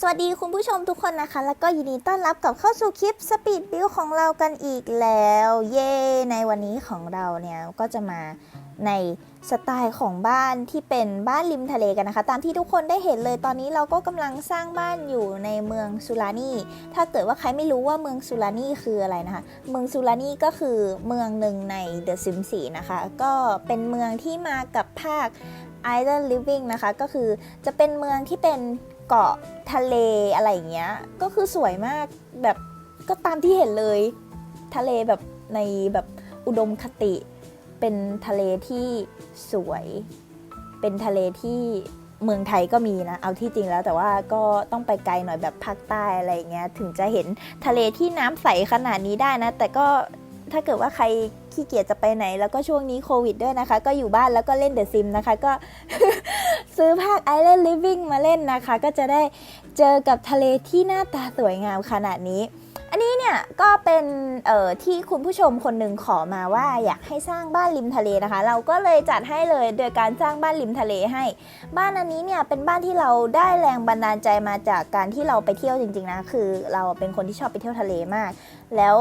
สวัสดีคุณผู้ชมทุกคนนะคะ แล้วก็ยินดีต้อนรับกลับเข้าสู่คลิป Speed Build ของเรากันอีกแล้ว เย้ในวันนี้ของเราเนี่ยก็จะมาในสไตล์ของบ้านที่เป็นบ้านริมทะเลกันนะคะ ตามที่ทุกคนได้เห็นเลยตอนนี้เราก็กำลังสร้างบ้านอยู่ในเมืองสุรานีถ้าเกิดว่าใครไม่รู้ว่าเมืองสุรานีคืออะไรนะคะ เมืองสุรานีก็คือเมืองหนึ่งใน The Sims 4นะคะ ก็เป็นเมืองที่มากับภาค Island Living นะคะ ก็คือจะเป็นเมืองที่เป็น เกาะทะเลอะไรอย่างเงี้ย ก็คือสวยมากแบบก็ตามที่เห็นเลย ทะเลแบบในแบบอุดมคติ เป็นทะเลที่สวย เป็นทะเลที่เมืองไทยก็มีนะ เอาที่จริงแล้วแต่ว่าก็ต้องไปไกลหน่อยแบบภาคใต้อะไรอย่างเงี้ย ถึงจะเห็นทะเลที่น้ำใสขนาดนี้ได้นะ แต่ก็ถ้าเกิดว่าใครขี้เกียจจะไปไหน แล้วก็ช่วงนี้โควิดด้วยนะคะ ก็อยู่บ้านแล้วก็เล่นเดอะซิมนะคะ ก็ ซื้อภาค Island Living มาเล่นนะคะ ก็จะได้เจอกับทะเลที่หน้าตาสวยงามขนาดนี้ อันนี้เนี่ยก็เป็นที่คุณผู้ชมคนหนึ่งขอมาว่าอยากให้สร้างบ้านริมทะเลนะคะ เราก็เลยจัดให้เลยโดยการสร้างบ้านริมทะเลให้ บ้านอันนี้เนี่ยเป็นบ้านที่เราได้แรงบันดาลใจมาจากการที่เราไปเที่ยวจริงๆนะคือ เราเป็นคนที่ชอบไปเที่ยวทะเลมาก แล้ว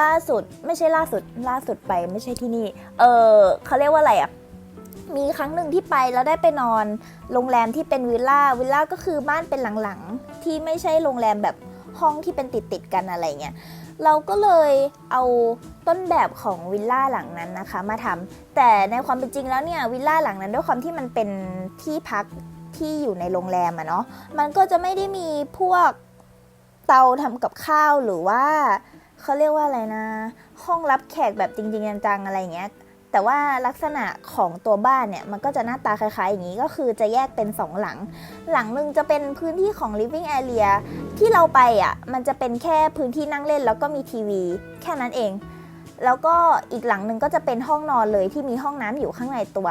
ล่าสุดไม่ใช่ล่าสุดล่าสุดไปไม่ใช่ที่นี่ เออเขาเรียกว่าอะไรอะ มีครั้งหนึ่งที่ไปแล้วได้ไปนอน โรงแรมที่เป็นวิลล่าวิลล่าก็คือบ้านเป็นหลังๆ ที่ไม่ใช่โรงแรมแบบห้องที่เป็นติดๆกันอะไรเงี้ยเราก็เลยเอาต้นแบบของวิลล่าหลังนั้นนะคะ มาทำแต่ในความเป็นจริงแล้วเนี่ยวิลล่าหลังนั้นด้วยความที่มันเป็นที่พักที่อยู่ในโรงแรมอะเนาะมันก็จะไม่ได้มีพวกเตาทำกับข้าวหรือว่าเขาเรียกว่าอะไรนะ ห้องรับแขกแบบจริงๆจังๆอะไรเงี้ย แต่ว่าลักษณะของตัวบ้านเนี่ยมันก็จะหน้าตาคล้ายๆอย่างนี้ก็คือจะแยกเป็นสองหลัง หลังหนึ่งจะเป็นพื้นที่ของ living area ที่เราไปอะมันจะเป็นแค่พื้นที่นั่งเล่นแล้วก็มีทีวี แค่นั้นเอง แล้วก็อีกหลังหนึ่งก็จะเป็นห้องนอนเลยที่มีห้องน้ำอยู่ข้างในตัว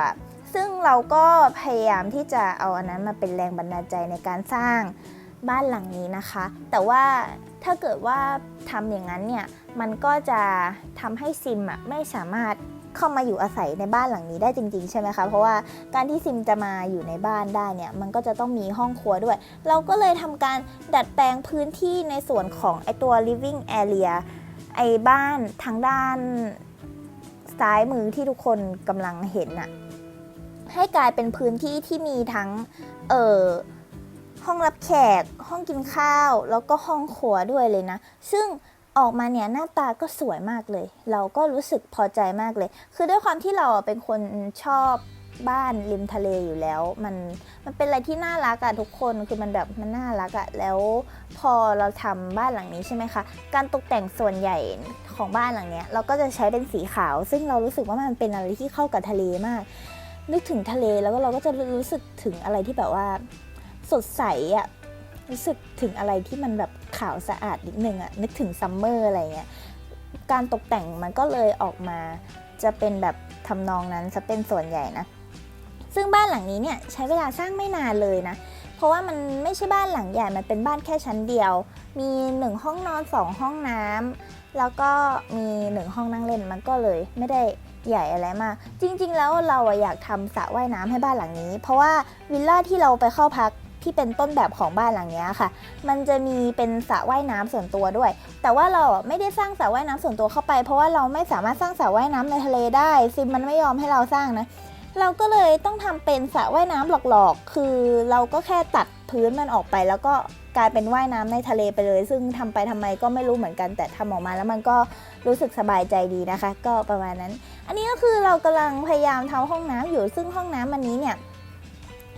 ซึ่งเราก็พยายามที่จะเอาอันนั้นมาเป็นแรงบันดาลใจในการสร้างบ้านหลังนี้นะคะ แต่ว่าถ้าเกิดว่าทำอย่างนั้นเนี่ยมันก็จะทำให้ซิมอะไม่สามารถ เข้ามาอยู่อาศัยในบ้านหลังนี้ได้จริง ๆ ใช่ไหมคะ เพราะว่าการที่ซิมจะมาอยู่ในบ้านได้เนี่ย มันก็จะต้องมีห้องครัวด้วย เราก็เลยทำการดัดแปลงพื้นที่ในส่วนของไอตัว living area ไอบ้านทางด้านซ้ายมือที่ทุกคนกำลังเห็นน่ะให้กลายเป็นพื้นที่ที่มีทั้ง เอ่อห้องรับแขก ห้องกินข้าว แล้วก็ห้องครัวด้วยเลยนะ ซึ่ง ออกมาเนี่ยหน้าตาก็สวยมากเลย เราก็รู้สึกพอใจมากเลย คือด้วยความที่เราเป็นคนชอบบ้านริมทะเลอยู่แล้ว มันมันเป็นอะไรที่น่ารักอะทุกคนคือมันแบบมันน่ารักอะแล้วพอเราทำบ้านหลังนี้ใช่ไหมคะ การตกแต่งส่วนใหญ่ของบ้านหลังเนี้ยเราก็จะใช้เป็นสีขาว ซึ่งเรารู้สึกว่ามันเป็นอะไรที่เข้ากับทะเลมาก นึกถึงทะเลแล้วก็เราก็จะรู้สึกถึงอะไรที่แบบว่า สดใสอะ รู้สึกถึงอะไรที่มันแบบขาวสะอาดนิดนึงอะนึกถึงซัมเมอร์อะไรเงี้ยการตกแต่งมันก็เลยออกมาจะเป็นแบบทำนองนั้นจะเป็นส่วนใหญ่นะ ซึ่งบ้านหลังนี้เนี่ยใช้เวลาสร้างไม่นานเลยนะ เพราะว่ามันไม่ใช่บ้านหลังใหญ่ มันเป็นบ้านแค่ชั้นเดียว มี 1 ห้องนอน 2 ห้องน้ำ แล้วก็มี 1 ห้องนั่งเล่น มันก็เลยไม่ได้ใหญ่อะไรมาก จริง ๆ แล้วเราอะอยากทำสระว่ายน้ำให้บ้านหลังนี้ เพราะว่าวิลล่าที่เราไปเข้าพัก ที่เป็นต้นแบบของบ้านหลังนี้ค่ะ มันจะมีเป็นสระว่ายน้ำส่วนตัวด้วย แต่ว่าเราไม่ได้สร้างสระว่ายน้ำส่วนตัวเข้าไป เพราะว่าเราไม่สามารถสร้างสระว่ายน้ำในทะเลได้ซิมมันไม่ยอมให้เราสร้างนะ เราก็เลยต้องทำเป็นสระว่ายน้ำหลอกๆ คือเราก็แค่ตัดพื้นมันออกไป แล้วก็กลายเป็นว่ายน้ำในทะเลไปเลย ซึ่งทำไปทำไมก็ไม่รู้เหมือนกัน แต่ทำออกมาแล้วมันก็รู้สึกสบายใจดีนะคะ ก็ประมาณนั้น อันนี้ก็คือเรากำลังพยายามทำห้องน้ำอยู่ ซึ่งห้องน้ำอันนี้เนี่ย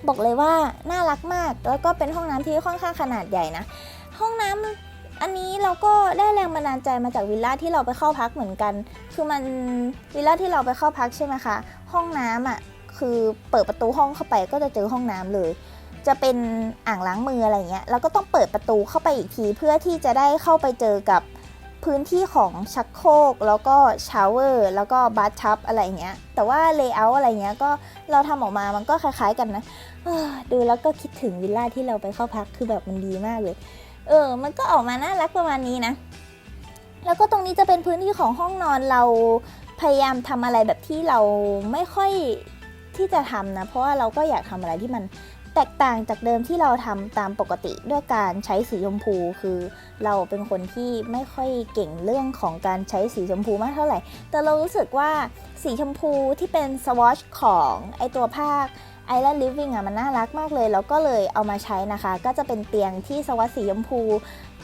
บอกเลยว่าน่ารักมาก แล้วก็เป็นห้องน้ำที่ค่อนข้างขนาดใหญ่นะ ห้องน้ำอันนี้เราก็ได้แรงบันดาลใจมาจากวิลล่าที่เราไปเข้าพักเหมือนกัน คือมันวิลล่าที่เราไปเข้าพักใช่ไหมคะ ห้องน้ำอะคือเปิดประตูห้องเข้าไปก็จะเจอห้องน้ำเลย จะเป็นอ่างล้างมืออะไรเงี้ย แล้วก็ต้องเปิดประตูเข้าไปอีกทีเพื่อที่จะได้เข้าไปเจอกับ พื้นที่ของชักโครกแล้วก็ชาวเวอร์แล้วก็บัตทับอะไรเงี้ย แต่ว่าเลเยอร์อะไรเงี้ยก็เราทำออกมามันก็คล้ายๆกันนะดูแล้วก็คิดถึงวิลล่าที่เราไปเข้าพักคือแบบมันดีมากเลย เออ มันก็ออกมาน่ารักประมาณนี้นะ แล้วก็ตรงนี้จะเป็นพื้นที่ของห้องนอนเราพยายามทำอะไรแบบที่เราไม่ค่อยที่จะทำนะ เพราะว่าเราก็อยากทำอะไรที่มัน แตกต่างจากเดิมที่เราทำตามปกติด้วยการใช้สีชมพู คือ เราเป็นคนที่ไม่ค่อยเก่งเรื่องของการใช้สีชมพูมากเท่าไหร่ แต่เรารู้สึกว่าสีชมพูที่เป็นสวอชของไอตัวภาค Island Living อะมันน่ารักมากเลย แล้วก็เลยเอามาใช้นะคะ ก็จะเป็นเตียงที่สวอชสีชมพู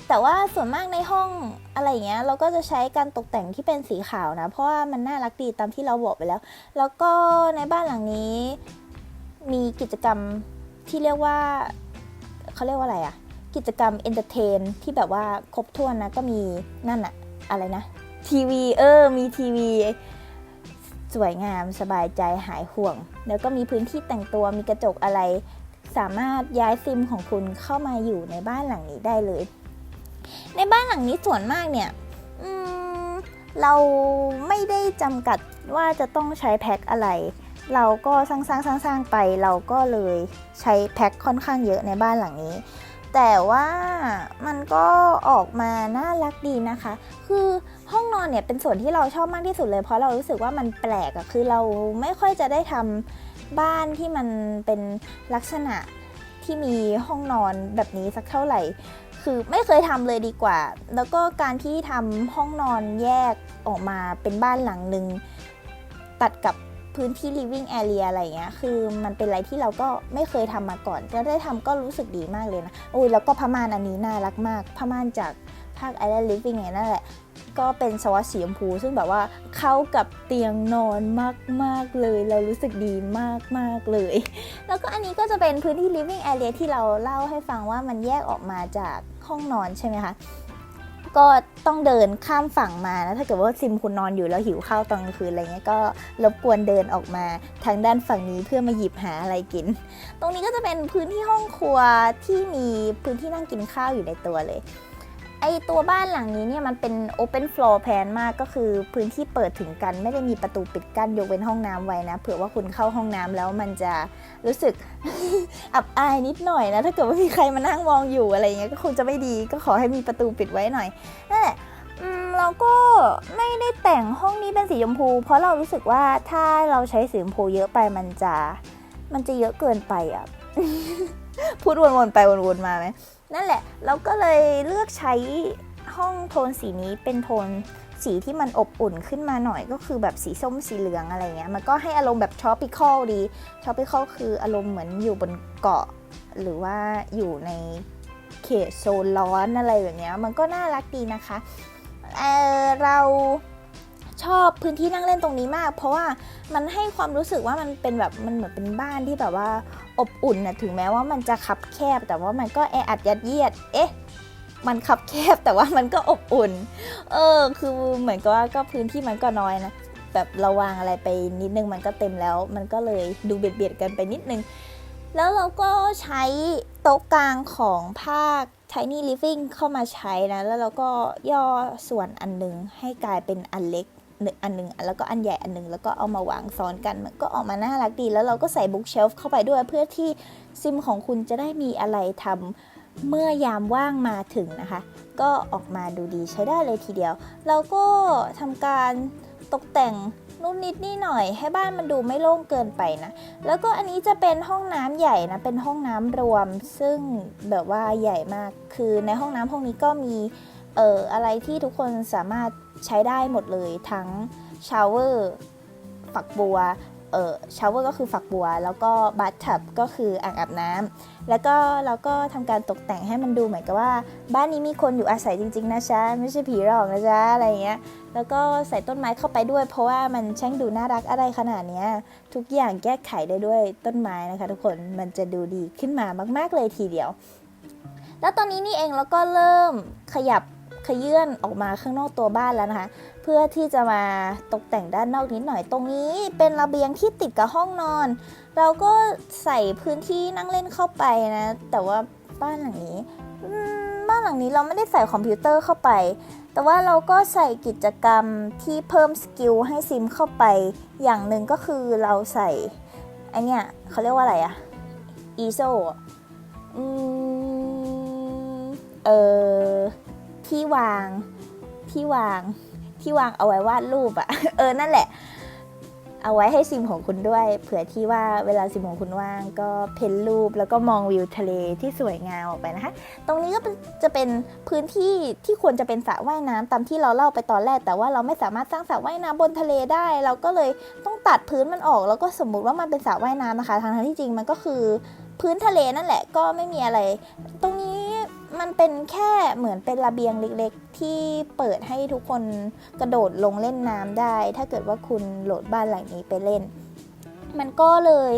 แต่ว่าส่วนมากในห้องอะไรเงี้ย เราก็จะใช้การตกแต่งที่เป็นสีขาวนะ เพราะว่ามันน่ารักดีตามที่เราบอกไปแล้ว แล้วก็ในบ้านหลังนี้มีกิจกรรม ที่เรียกว่าเขาเรียกว่าอะไรอะกิจกรรมเอนเตอร์เทนที่แบบว่าครบถ้วนนะก็มีนั่นอะอะไรนะ ทีวีเออ มีทีวี สวยงามสบายใจหายห่วง แล้วก็มีพื้นที่แต่งตัวมีกระจกอะไร สามารถย้ายซิมของคุณเข้ามาอยู่ในบ้านหลังนี้ได้เลย ในบ้านหลังนี้ส่วนมากเนี่ยเราไม่ได้จำกัดว่าจะต้องใช้แพ็คอะไร เราก็สร้างสร้างสร้างสร้างไปเราก็เลยใช้แพ็คค่อนข้างเยอะในบ้านหลังนี้ แต่ว่ามันก็ออกมาน่ารักดีนะคะ คือห้องนอนเนี่ยเป็นส่วนที่เราชอบมากที่สุดเลย เพราะเรารู้สึกว่ามันแปลกอะคือเราไม่ค่อยจะได้ทำบ้านที่มันเป็นลักษณะที่มีห้องนอนแบบนี้สักเท่าไหร่ คือไม่เคยทำเลยดีกว่า แล้วก็การที่ทำห้องนอนแยกออกมาเป็นบ้านหลังหนึ่งตัดกับ พื้นที่ living area อะไรอย่างเงี้ย คือมันเป็นอะไรที่เราก็ไม่เคยทำมาก่อนแล้วได้ทำก็รู้สึกดีมากเลยนะ โอ้ยแล้วก็ผ้าม่านอันนี้น่ารักมากผ้าม่านจากภาค Island Living เนี่ยนั่นแหละ ก็เป็นสวอตสีชมพู ซึ่งแบบว่าเข้ากับเตียงนอนมาก ๆ เลย เรารู้สึกดีมาก ๆ เลย แล้วก็อันนี้ก็จะเป็นพื้นที่ living area ที่เราเล่าให้ฟังว่ามันแยกออกมาจากห้องนอนใช่ไหมคะ ก็ต้องเดินข้ามฝั่งมานะถ้าเกิดว่าซิมคุณนอนอยู่แล้วหิวข้าวตอนกลางคืนอะไรเงี้ยก็รบกวนเดินออกมาทางด้านฝั่งนี้เพื่อมาหยิบหาอะไรกิน ตรงนี้ก็จะเป็นพื้นที่ห้องครัวที่มีพื้นที่นั่งกินข้าวอยู่ในตัวเลย อตัวบ้านหลังนี้เนี่ยมันเป็น open floor plan มากก็คือพื้นที่เปิดถึงกันไม่ได้มีประตูปิดกั้นยกเว้นห้องน้ำไว้นะ เผื่อว่าคุณเข้าห้องน้ำแล้วมันจะรู้สึกอับอายนิดหน่อยนะ ถ้าเกิดว่ามีใครมานั่งมองอยู่อะไรเงี้ยก็คงจะไม่ดีก็ขอให้มีประตูปิดไว้หน่อยนั่นแหละเราก็ไม่ได้แต่งห้องนี้เป็นสีชมพู เพราะเรารู้สึกว่าถ้าเราใช้สีชมพูเยอะไปมันจะมันจะเยอะเกินไปอะพูดวนๆไปวนๆมาไหม นั่นแหละ เราก็เลยเลือกใช้ห้องโทนสีนี้เป็นโทนสีที่มันอบอุ่นขึ้นมาหน่อยก็คือแบบสีส้มสีเหลืองอะไรเงี้ย มันก็ให้อารมณ์แบบ tropical ดี tropical คืออารมณ์เหมือนอยู่บนเกาะ หรือว่าอยู่ในเขตโซนร้อนอะไรแบบเนี้ยมันก็น่ารักดีนะคะเออเรา ชอบพื้นที่นั่งเล่นตรงนี้มาก เพราะว่ามันให้ความรู้สึกว่ามันเป็นแบบมันเหมือนเป็นบ้านที่แบบว่าอบอุ่นนะถึงแม้ว่ามันจะคับแคบ แต่ว่ามันก็แออัดยัดเยียด เอ๊ะมันคับแคบแต่ว่ามันก็อบอุ่น เออ คือเหมือนกับว่าก็พื้นที่มันก็น้อยนะ แบบเราวางอะไรไปนิดนึงมันก็เต็มแล้ว มันก็เลยดูเบียดเบียดกันไปนิดนึง แล้วเราก็ใช้โต๊ะกลางของภาค Tiny Living เข้ามาใช้นะ แล้วเราก็ย่อส่วนอันหนึงให้กลายเป็นอันเล็ก อันหนึ่งแล้วก็อันใหญ่อันหนึ่งแล้วก็เอามาวางซ้อนกันมันก็ออกมาน่ารักดี แล้วเราก็ใส่บุ๊กเชลฟ์เข้าไปด้วยเพื่อที่ซิมของคุณจะได้มีอะไรทำเมื่อยามว่างมาถึงนะคะ ก็ออกมาดูดีใช้ได้เลยทีเดียว เราก็ทำการตกแต่งนู่นนิดนี่หน่อย ให้บ้านมันดูไม่โล่งเกินไปนะ แล้วก็อันนี้จะเป็นห้องน้ำใหญ่นะ เป็นห้องน้ำรวม ซึ่งแบบว่าใหญ่มาก คือในห้องน้ำห้องนี้ก็มี เอ่ออะไรที่ทุกคนสามารถใช้ได้หมดเลยทั้งชาวเวอร์ฝักบัวเอ่อชาวเวอร์ก็คือฝักบัว แล้วก็บัตทับก็คืออ่างอาบน้ำแล้วก็เราก็ทำการตกแต่งให้มันดูเหมือนกับว่า บ้านนี้มีคนอยู่อาศัยจริง ๆ นะจ๊ะไม่ใช่ผีหลอกนะจ๊ะอะไรเงี้ยแล้วก็ใส่ต้นไม้เข้าไปด้วย เพราะว่ามันช่างดูน่ารักอะไรขนาดเนี้ยทุกอย่างแก้ไขได้ด้วยต้นไม้นะคะ ทุกคนมันจะดูดีขึ้นมามาก ๆเลยทีเดียว แล้วตอนนี้นี่เองเราก็เริ่มขยับ ขยื่นออกมาข้างนอกตัวบ้านแล้วนะคะ เพื่อที่จะมาตกแต่งด้านนอกนิดหน่อยตรงนี้เป็นระเบียงที่ติดกับห้องนอน เราก็ใส่พื้นที่นั่งเล่นเข้าไปนะ แต่ว่าบ้านหลังนี้บ้านหลังนี้เราไม่ได้ใส่คอมพิวเตอร์เข้าไป แต่ว่าเราก็ใส่กิจกรรมที่เพิ่มสกิลให้ซิมเข้าไป อย่างหนึ่งก็คือเราใส่ไอเนี่ยเขาเรียกว่าอะไรอะอีโซอืมเออ ที่วางที่วางที่วางเอาไว้วาดรูปอะเออนั่นแหละ เอาไว้ให้ซิมของคุณด้วย เผื่อที่ว่าเวลาซิมของคุณว่างก็เพ้นรูปแล้วก็มองวิวทะเลที่สวยงามออกไปนะคะ ตรงนี้ก็จะเป็นพื้นที่ที่ควรจะเป็นสระว่ายน้ำตามที่เราเล่าไปตอนแรก แต่ว่าเราไม่สามารถสร้างสระว่ายน้ำบนทะเลได้ เราก็เลยต้องตัดพื้นมันออก แล้วก็สมมุติว่ามันเป็นสระว่ายน้ำนะคะทางที่จริงมันก็คือพื้นทะเลนั่นแหละก็ไม่มีอะไร ตรงนี้ มันเป็นแค่เหมือนเป็นระเบียงเล็กๆ ที่เปิดให้ทุกคนกระโดดลงเล่นน้ำได้ ถ้าเกิดว่าคุณโหลดบ้านหลังนี้ไปเล่น มันก็เลย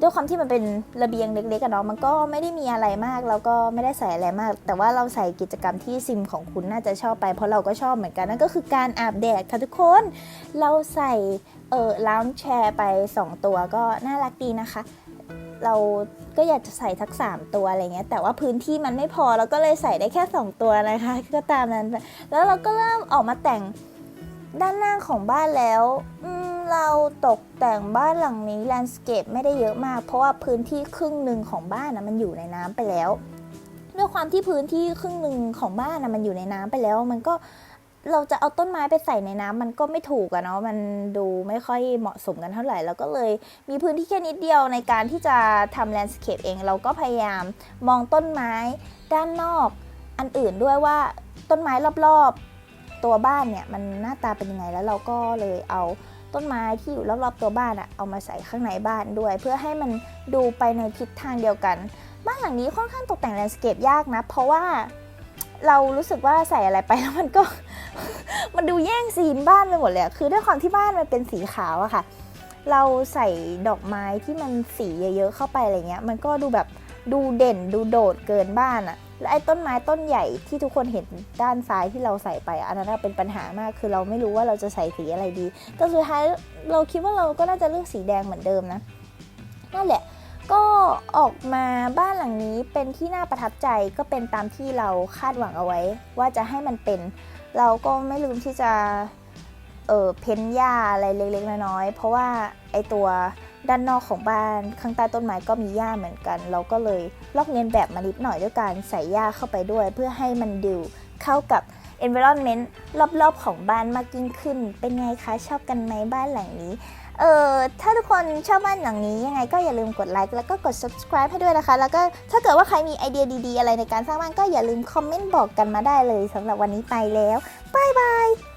ด้วยความที่มันเป็นระเบียงเล็กๆกันเนาะมันก็ไม่ได้มีอะไรมากแล้วก็ไม่ได้ใส่อะไรมาก แต่ว่าเราใส่กิจกรรมที่ซิมของคุณน่าจะชอบไปเพราะเราก็ชอบเหมือนกันนั่นก็คือการอาบแดดค่ะทุกคน เราใส่ เออลาวแชร์ไป 2 ตัวก็น่ารักดีนะคะ เราก็อยากจะใส่ทัก 3 ตัวอะไรเงี้ย แต่ว่าพื้นที่มันไม่พอเราก็เลยใส่ได้แค่ 2 ตัวนะคะ ก็ตามนั้น แล้วเราก็เริ่มออกมาแต่งด้านหน้าของบ้านแล้วเราตกแต่งบ้านหลังนี้แลนด์สเคปไม่ได้เยอะมาก เพราะว่าพื้นที่ครึ่งหนึ่งของบ้านนะมันอยู่ในน้ำไปแล้ว ด้วยความที่พื้นที่ครึ่งหนึ่งของบ้านนะมันอยู่ในน้ำไปแล้ว มันก็ เราจะเอาต้นไม้ไปใส่ในน้ำมันก็ไม่ถูกอะเนาะมันดูไม่ค่อยเหมาะสมกันเท่าไหร่แล้วก็เลยมีพื้นที่แค่นิดเดียวในการที่จะทำแลนด์สเคปเอง เราก็พยายามมองต้นไม้ด้านนอกอันอื่นด้วยว่าต้นไม้รอบๆตัวบ้านเนี่ยมันหน้าตาเป็นยังไงแล้วเราก็เลยเอาต้นไม้ที่อยู่รอบๆตัวบ้านอะเอามาใส่ข้างในบ้านด้วย เพื่อให้มันดูไปในทิศทางเดียวกัน บ้านหลังนี้ค่อนข้างตกแต่งแลนด์สเคปยากนะ เพราะว่าเรารู้สึกว่าใส่อะไรไปแล้วมันก็ มันดูแย่งซีนบ้านไปหมดเลยอะคือด้วยความที่บ้านมันเป็นสีขาวอะค่ะ เราใส่ดอกไม้ที่มันสีเยอะๆเข้าไปอะไรเงี้ย มันก็ดูแบบดูเด่นดูโดดเกินบ้านอะและไอ้ต้นไม้ต้นใหญ่ที่ทุกคนเห็นด้านซ้ายที่เราใส่ไปอันนั้นเป็นปัญหามากคือเราไม่รู้ว่าเราจะใส่สีอะไรดี แต่สุดท้ายเราคิดว่าเราก็น่าจะเลือกสีแดงเหมือนเดิมนะนั่นแหละก็ออกมาบ้านหลังนี้เป็นที่น่าประทับใจก็เป็นตามที่เราคาดหวังเอาไว้ ว่าจะให้มันเป็น เราก็ไม่ลืมที่จะเออเพ้นหญ้าอะไรเล็กๆน้อยๆเพราะว่าไอตัวด้านนอกของบ้านข้างใต้ต้นไม้ก็มีหญ้าเหมือนกัน เราก็เลยลอกเลียนแบบมานิดหน่อยด้วยการใส่หญ้าเข้าไปด้วย เพื่อให้มันดูเข้ากับ environment รอบๆของบ้านมากยิ่งขึ้น เป็นไงคะชอบกันไหมบ้านหลังนี้เออถ้าทุกคนชอบบ้านหลังนี้ยังไงก็อย่าลืมกดไลค์แล้วก็กด subscribe ให้ด้วยนะคะ แล้วก็ถ้าเกิดว่าใครมีไอเดียดีๆ อะไรในการสร้างบ้านก็อย่าลืมคอมเมนต์บอกกันมาได้เลยสำหรับวันนี้ไปแล้วบายบาย